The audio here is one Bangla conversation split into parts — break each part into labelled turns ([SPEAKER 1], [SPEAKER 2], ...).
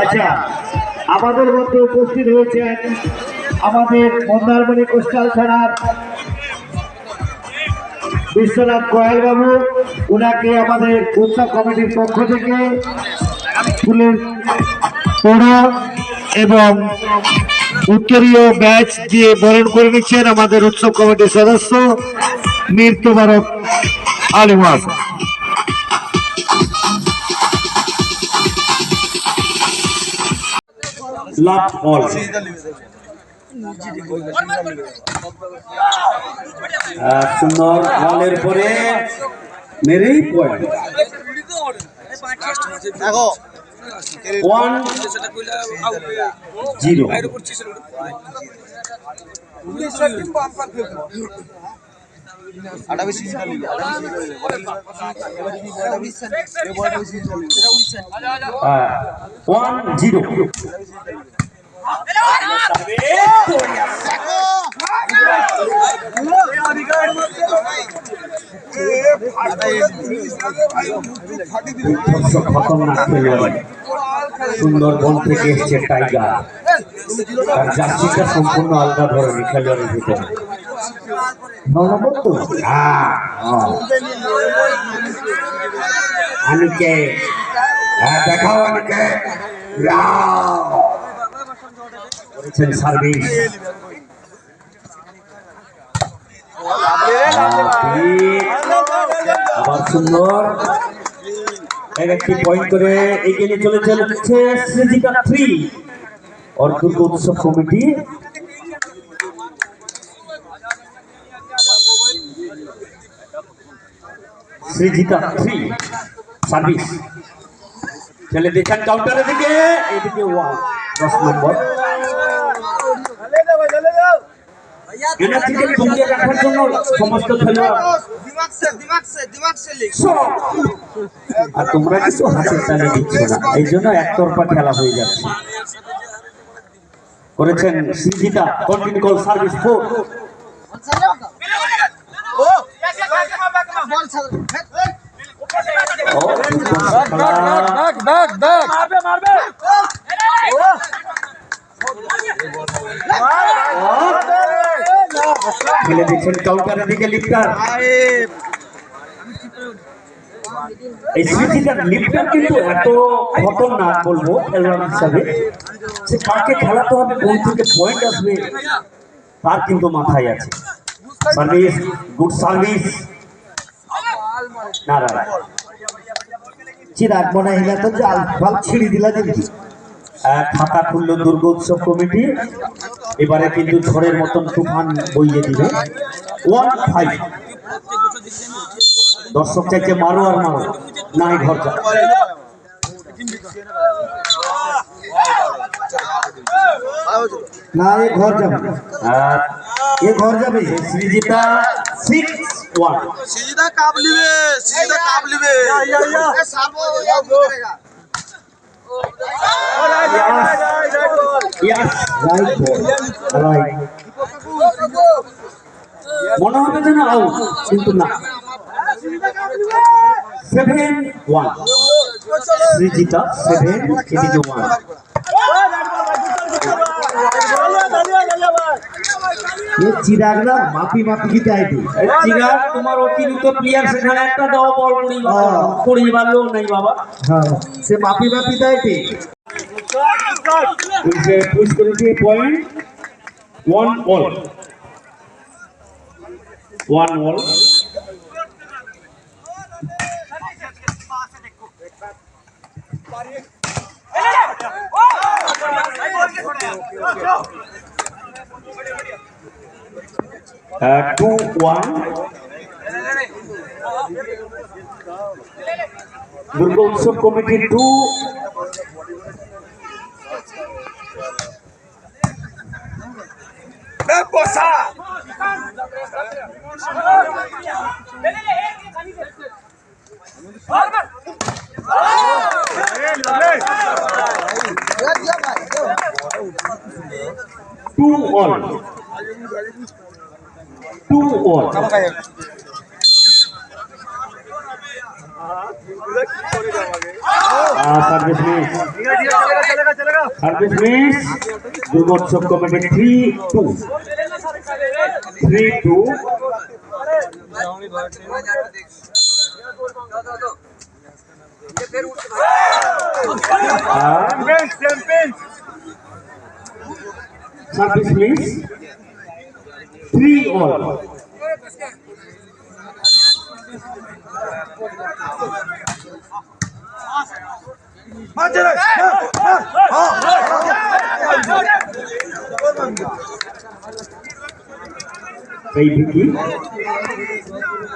[SPEAKER 1] আচ্ছা আমাদের মধ্যে উপস্থিত হয়েছেন আমাদের মন্দারমণি কোস্টাল থানার বিশ্বনাথ গোয়াল বাবু ওনাকে আমাদের উৎসব কমিটির পক্ষ থেকে ফুলের এবং উত্তরীয় ব্যাচ দিয়ে বরণ করে নিচ্ছেন আমাদের উৎসব কমিটির সদস্য মীর তোবারক আলিমাস লাভ অল সুন্দর বলের পরে মেরেই পয়েন্ট ওয়ান জিরো
[SPEAKER 2] নিবি
[SPEAKER 1] ওয়ান থেকে এসছে টাইগার। সম্পূর্ণ আলাদা ধরনের খেলোয়াড়ের ভিতরে। নম্বর তো? হ্যাঁ, হ্যাঁ। হ্যাঁ দেখাও আনিকে। করেছেন সার্ভিস। আবার সুন্দর। এক একটি পয়েন্ট করে এগিয়ে চলে চলেছে সৃজিকা থ্রি। অর্ধুত উৎসব কমিটি। Srijita three service. ছেলে দেখেন কাউন্টারের দিকে, এদিকে ওয়ান দশ নম্বর। এনার থেকে জমিয়ে রাখার আর তোমরা কিছু হাতের এই জন্য একতরফা খেলা হয়ে যাচ্ছে। করেছেন সিদ্ধিতা কন্টিনিউ সার্ভিস ফোর
[SPEAKER 2] বল ডাক ডাক ডাক মারবে মারবে
[SPEAKER 1] খেলে দেখছেন চৌকারের দিকে লিপটার এই সুচিতার লিপটার কিন্তু এত খতরনাক বলব, খেলোয়াড় হিসাবে। সে কাকে খেলাতে হবে, কোন থেকে পয়েন্ট আসবে, তার কিন্তু মাথায় আছে। Service, good service. না না। না। চিরাগ মনে হইলে তো জাল ফাল ছিঁড়ি দিলা এক খাতা খুললো দুর্গ উৎসব কমিটি। এবারে কিন্তু ঝড়ের মতন তুফান বইয়ে দিবে। ওয়ান ফাইভ দর্শক চাইছে মারো আর মারো নাই ঘর যা। না এ ঘর যাবে। আর এ ঘর যাবে। সৃজিতা সিক্স ওয়ান
[SPEAKER 2] সিজদা কাপ
[SPEAKER 1] লিবে সিজদা কাপ লিবে মনে হবে যেন আউট কিন্তু না। Seven one Srijita seven one চিরাগরা মাপি মাপি কি চাইবে
[SPEAKER 3] চিরাগ তোমার অতিরিক্ত প্লেয়ার সেখানে একটা দাও বল কুড়ি কুড়ি মারলেও নেই বাবা।
[SPEAKER 1] হ্যাঁ সে মাপি মাপি পুশ করে point one all one all two one Durga উৎসব committee two two all
[SPEAKER 2] two
[SPEAKER 1] service miss service miss Durgotsav committee three two. Three two. Service miss three all. এই ভিকি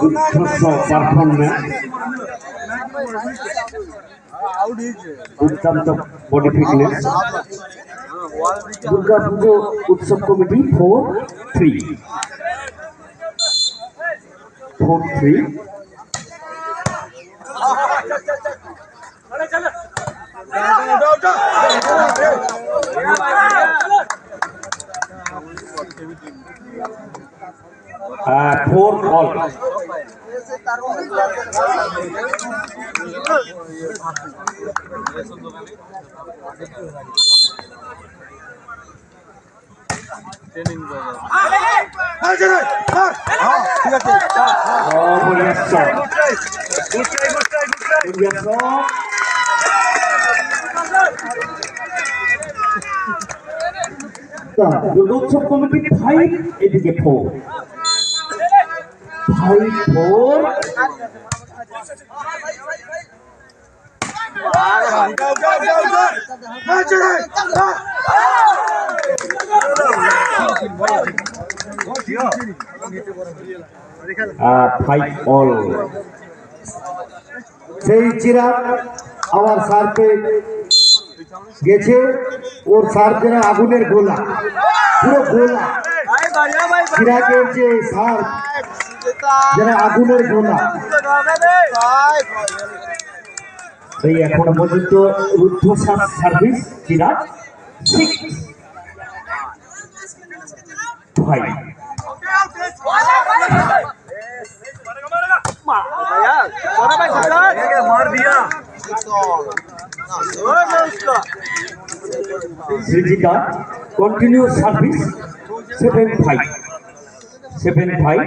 [SPEAKER 1] দুর্ধর্ষ পারফরম্যান্স দুর্দান্ত বডি ফিটনেস দুর্গা পুজো উৎসব committee four three. Three four all. Durgotsav committee five এদিকে four. Five four. Five all
[SPEAKER 4] সেই চিরাগ আমার সার্ফে গেছে, ওর সার যেন আগুনের গোলা, পুরো গোলা। আগুনের গোলা।
[SPEAKER 1] এই service Srijita continue service seven five seven five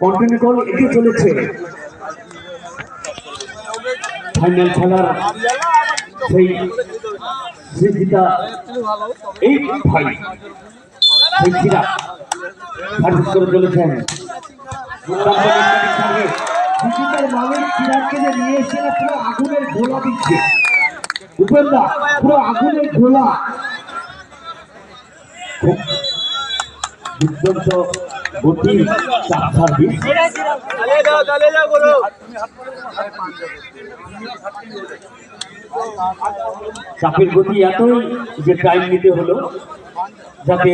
[SPEAKER 1] continue call এগিয়ে চলেছে। ফাইনাল খেলার সেই এইট ফাইভ সেই চিরাগ সার্ভিস করে চলেছেন।
[SPEAKER 4] মালিক চিরাগকে যে নিয়ে এসে না পুরো আগুনের গোলা দিচ্ছে। উপেন্দা, পুরো
[SPEAKER 1] চাপ সার্ভিস। চাপের গতি এতই যে টাইম নিতে হলো, যাতে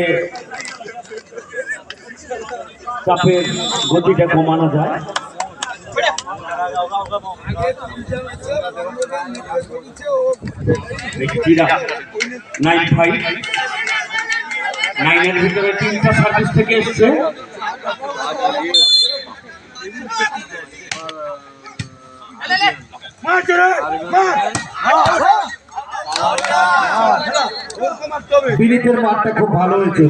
[SPEAKER 1] চাপের গতিটা কমানো যায়। নাইন ফাইভ নাইনের ভিতরে তিনটা সার্ভিস থেকে এসছে।
[SPEAKER 4] বিনীতের মাঠটা খুব ভালো হয়েছে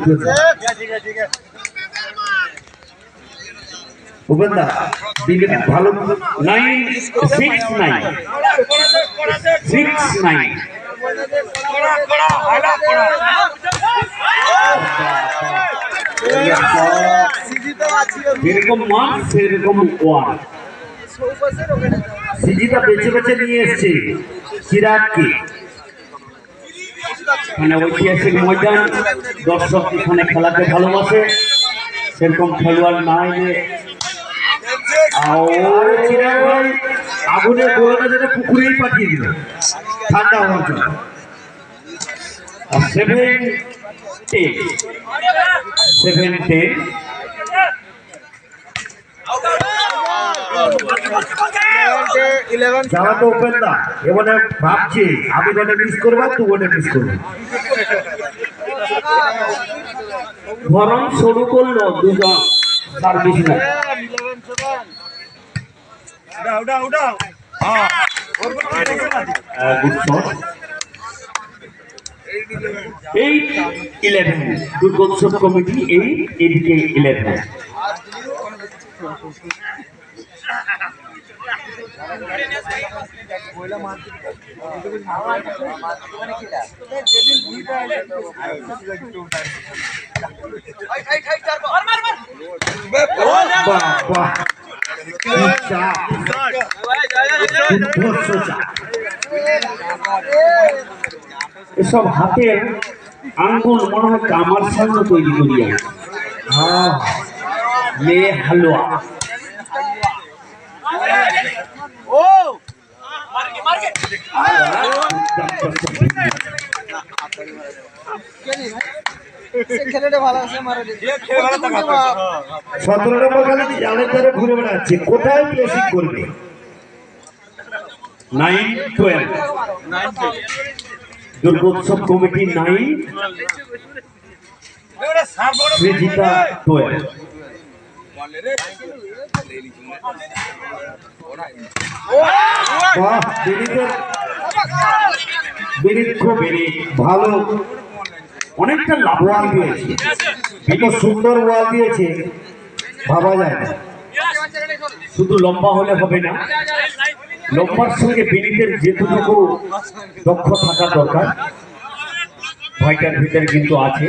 [SPEAKER 1] উপেন্দা দিলীপ ভালো nine six nine six nine one বেছে বেছে নিয়ে মানে ঐতিহাসিক ময়দান, দর্শক এখানে খেলাতে ভালোবাসে, সেরকম খেলোয়াড় না এলে আর গোলাটা পুকুরেই পাঠিয়ে দিল। ঠান্ডা হওয়ার জন্য। সেভেন
[SPEAKER 4] এবারে ভাবছি, আমি কোনে মিস করব তুই কোনে মিস করবি।
[SPEAKER 1] বরং শুরু করল দুজন। সার্ভিস না। Good shot eight eleven Durgotsav committee eight এদিকে ইলেভেন
[SPEAKER 4] বাহ বাহ কি চাপ দুর্ধর্ষ চাপ
[SPEAKER 1] এসব হাতের আঙ্গুল মনে হয় কামার সামনে তৈরি করিয়া
[SPEAKER 4] হ্যাঁ
[SPEAKER 1] লে হালুয়া
[SPEAKER 4] সতেরো নম্বর খালি জালের ধারে ঘুরে বেড়াচ্ছে কোথায় প্লেসিং করবে?
[SPEAKER 1] Nine twelve Durgotsav committee nine
[SPEAKER 4] Srijita twelve Vinit. খুব ভালো।
[SPEAKER 1] অনেকটা লাভবান হয়েছে
[SPEAKER 4] এত সুন্দর ওয়াল দিয়েছে, ভাবা যায় না।
[SPEAKER 1] শুধু লম্বা হলে হবে না, লম্বার সঙ্গে বিনীতের যেটুকু দক্ষ থাকা দরকার, ভাইটার ভিতরে কিন্তু আছে।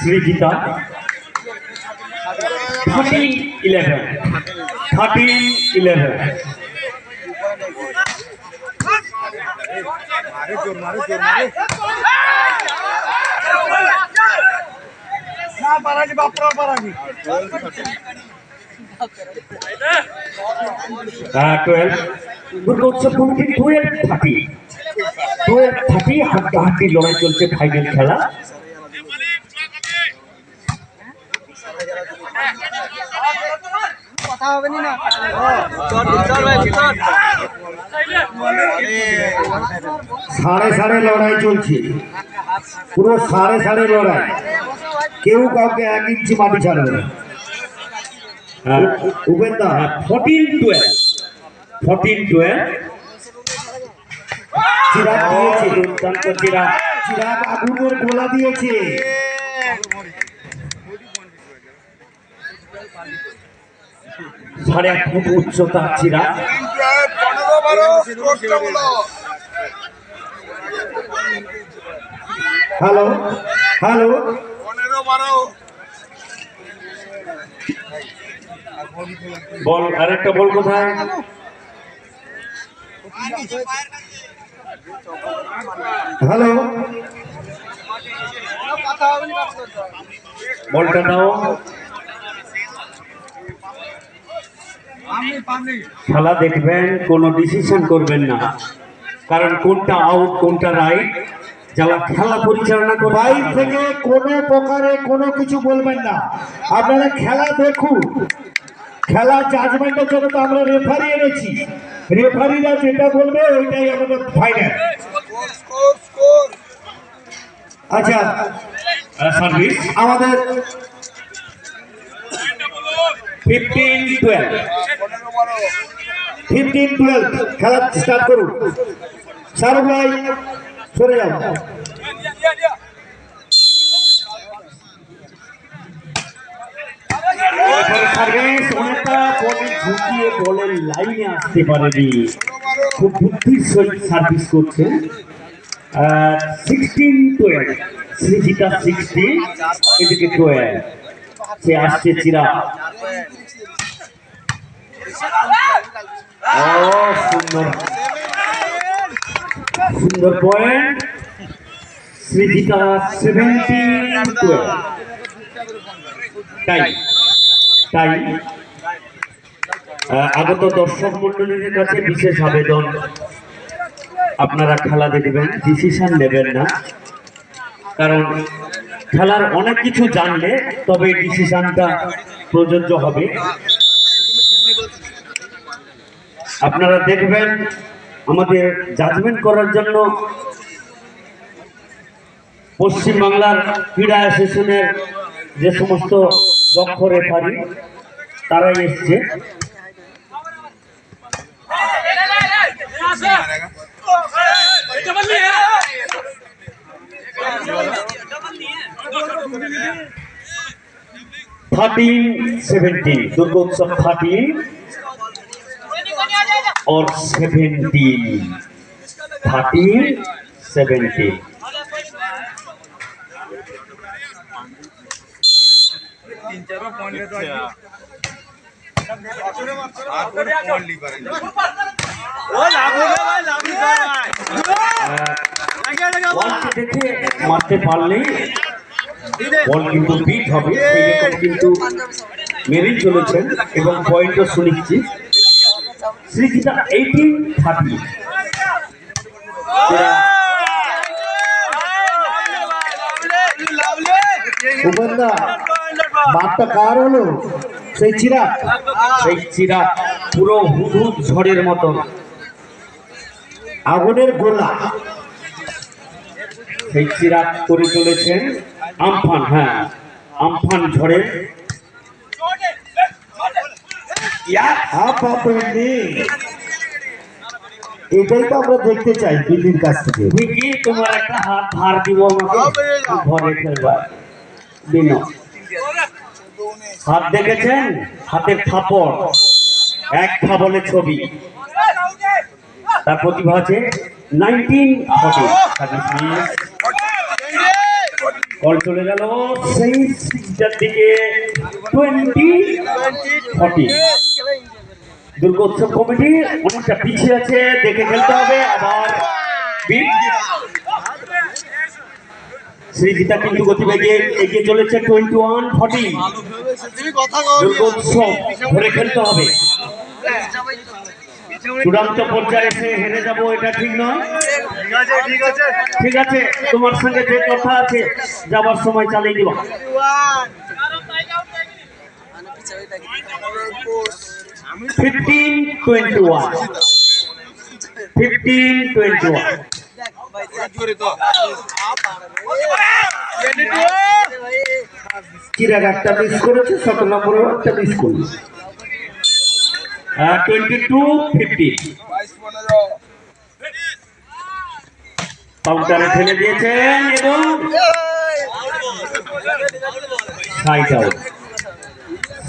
[SPEAKER 1] Srijita thirteen eleven thirteen eleven হাড্ডাহাড্ডি লড়াই চলছে ফাইনাল খেলা।
[SPEAKER 4] সাড়ে সাড়ে লড়াই চলছে। পুরো সাড়ে সাড়ে লড়াই। কেউ কাউকে এক ইঞ্চি মাটি ছাড়বে না। Upenda
[SPEAKER 1] fourteen twelve fourteen twelve
[SPEAKER 4] Chirag দিয়েছে।
[SPEAKER 1] দুর্দান্ত চিরাগ।
[SPEAKER 4] চিরাগ আগুনের গোলা দিয়েছে।
[SPEAKER 1] সাড়ে আট ফুট উচ্চতা
[SPEAKER 2] বলো
[SPEAKER 4] হ্যালো হ্যালো।
[SPEAKER 1] বল আরেকটা বল কোথায়?
[SPEAKER 4] হ্যালো।
[SPEAKER 1] বলটা দাও। খেলা দেখবেন কোনো ডিসিশন করবেন না। কারণ কোনটা আউট কোনটা রাইট যারা খেলা পরিচালনা করে
[SPEAKER 4] বাইর থেকে কোনো প্রকারে কোনো কিছু বলবেন না। আপনারা খেলা দেখুন। খেলা জাজমেন্টের জন্য তো আমরা রেফারি এনেছি। রেফারিরা যেটা বলবে ওইটাই আমাদের ফাইনাল আচ্ছা
[SPEAKER 1] সার্ভিস
[SPEAKER 4] আমাদের
[SPEAKER 1] ফিফটিন টুয়েলভ
[SPEAKER 4] ফিফটিন টুয়েলভ খেলা স্টার্ট করুন। শাহরুখ ভাই, সরে যাও।
[SPEAKER 1] সার্ভিস আসতে পারেনি। খুব বুদ্ধির সার্ভিস করছে। সিক্সটিন টুয়েলভ সৃজিতা সিক্সটি এদিকে টুয়েলভ সে আসছে চিরা সুন্দর। সুন্দর পয়েন্ট সৃজিতা টুয়েলভ তাই তাই। আগত দর্শক মন্ডলীর কাছে বিশেষ আবেদন। আপনারা খেলা দেখবেন ডিসিশন নেবেন না। কারণ খেলার অনেক কিছু জানলে তবে ডিসিশনটা প্রযোজ্য হবে। আপনারা দেখবেন আমাদের জাজমেন্ট করার জন্য পশ্চিমবাংলার ক্রীড়া অ্যাসোসিয়েশনের যে সমস্ত দক্ষ রেফারি তারাই এসছে। Thirteen seventeen Durgotsav thirteen or 70 30 70 মারতে পারলেই বল কিন্তু বিট হবে। কিন্তু মেরিট চলেছেন এবং পয়েন্টও সুনিশ্চিত শ্রীজিতা এইটিন থার্টি
[SPEAKER 4] উপেন্দা মাঠটা কার হলো? সেই চিরাগ।
[SPEAKER 1] সেই চিরা পুরো হুদুদ ঝড়ের মতন।
[SPEAKER 4] আগুনের গোলা।
[SPEAKER 1] সেই চিরাগ করে চলেছেন আমফান হ্যাঁ আমফান ঝড়ে
[SPEAKER 4] হাফ হাফ এটাই তো আমরা দেখতে চাই দিল্লির কাছ থেকে।
[SPEAKER 1] কি তোমার একটা হাত ধার দিব আমাকে। ঘরে খেলবা দিন। হাত দেখেছেন? হাতের থাপড়। এক থাবলে ছবি। তার প্রতিভা আছে নাইনটিন ফর্টি। কল চলে গেল। সেই সিক্সটার দিকে। Twenty forty. দুর্গোৎসব কমিটি অনেকটা পিছিয়ে আছে, দেখে খেলতে হবে। আবার শ্রীজিতা কিন্তু গতিবেগে এগিয়ে চলেছে টোয়েন্টি ওয়ান, ফর্টি। দুর্গোৎসব ধরে খেলতে হবে। চূড়ান্ত পর্যায়ে এসে হেরে যাব, এটা ঠিক নয়। ঠিক আছে, তোমার সঙ্গে যে কথা আছে, যাবার সময় চালিয়ে দিবা fifteen twenty one fifteen twenty
[SPEAKER 4] one একটা মিস করেছে সতেরো নম্বরেও একটা মিস করল
[SPEAKER 1] টোয়েন্টি টু ফিফটিন কাউন্টারে ঠেলে দিয়েছেন, এবং সাইড আউট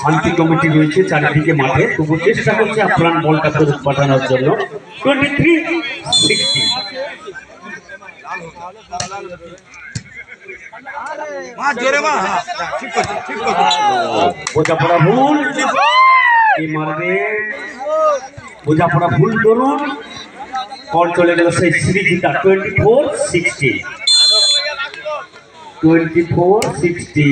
[SPEAKER 1] শান্তি কমিটি রয়েছে চারিদিকে মাঠে। তবু চেষ্টা করছে আপ্রাণ বলটা ফেরত পাঠানোর জন্য। টোয়েন্টি থ্রি সিক্সটি বোঝাপড়া ভুল। কি মারবে? বোঝাপড়া ভুল করুন কল চলে গেল সেই Srijita. Twenty four sixty twenty four sixty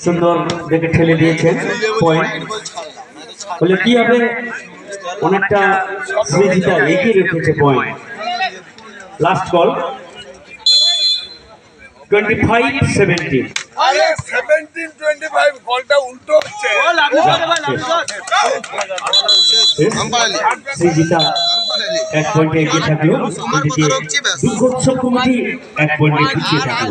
[SPEAKER 1] সুন্দর দেখে ঠেলে দিয়েছেন পয়েন্ট বলে কি হবে? অনেকটা শ্রীজিতা এগিয়ে রেখেছে point last call twenty five seventeen
[SPEAKER 2] আরে
[SPEAKER 1] এক পয়েন্টে এগিয়ে থাকল। দুর্গোৎসব কমিটি এক পয়েন্টে পিছিয়ে থাকল।